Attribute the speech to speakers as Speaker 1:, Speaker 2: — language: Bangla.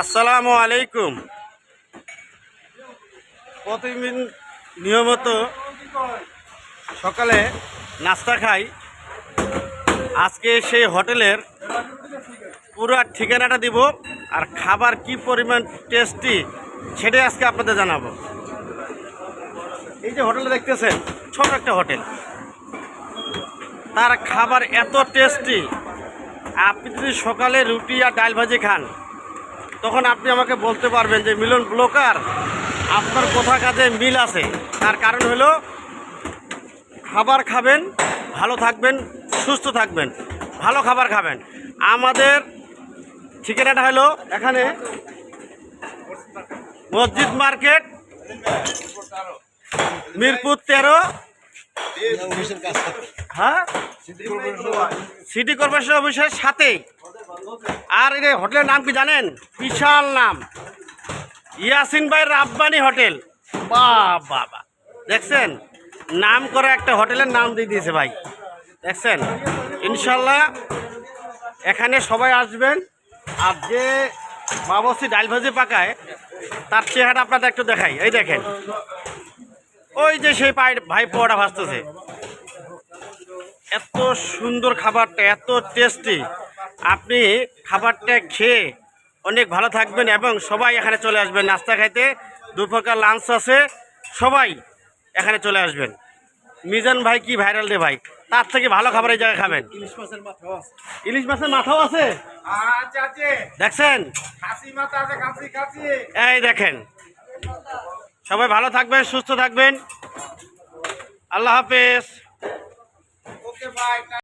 Speaker 1: আসসালামু আলাইকুম। প্রতিদিন নিয়মিত সকালে নাস্তা খাই। আজকে সেই হোটেলের পুরো ঠিকানাটা দিব আর খাবার কি পরিমাণ টেস্টি সেটাই আজকে আপনাদের জানাব। এই যে হোটেলটা দেখতেছেন, ছোট একটা হোটেল। তার খাবার এত টেস্টি আপনি যদি সকালে রুটি আর ডাল ভাজি খান তখন আপনি আমাকে বলতে পারবেন যে মিলন ব্লকার আপনার কোথা কাজে মিল আছে। তার কারণ হলো খাবার খাবেন ভালো থাকবেন সুস্থ থাকবেন ভালো খাবার খাবেন। আমাদের ঠিকানাটা হলো এখানে মসজিদ মার্কেট মিরপুর তেরো। হ্যাঁ? সিটি কর্পোরেশন অফিসের সাথেই। আর এই হোটেলের নাম কি জানেন? বিশাল নাম। ইয়াসিন ভাই রাব্বানি হোটেল। বাবা দেখছেন? নাম করা একটা হোটেলের নাম দিয়ে দিয়েছে ভাই। দেখছেন? ইনশাল্লাহ এখানে সবাই আসবেন। আর যে বাবসি ডাল ভাজি পাকায়, তার চেহারা আপনাদের একটু দেখাই। এই দেখেন। ওই যে সেই পাই ভাই পোয়াটা ভাসতেছে। এত সুন্দর খাবারটা, এত টেস্টি আপনি খাবারটা খেয়ে অনেক ভালো থাকবেন এবং সবাই এখানে চলে আসবেন নাস্তা খাইতে। দুপুরকার লাঞ্চ আছে সবাই এখানে চলে আসবেন। মিজান ভাই কি ভাইরাল দে ভাই? তার থেকে ভালো খাবার এই জায়গায় খাবেন।
Speaker 2: ইলিশ মাছের
Speaker 1: মাথাও আছে।
Speaker 2: আচ্ছা
Speaker 1: দেখছেন?
Speaker 2: খাসি খাসি
Speaker 1: এই দেখেন। সবাই ভালো থাকবেন সুস্থ থাকবেন। আল্লাহ হাফেজ।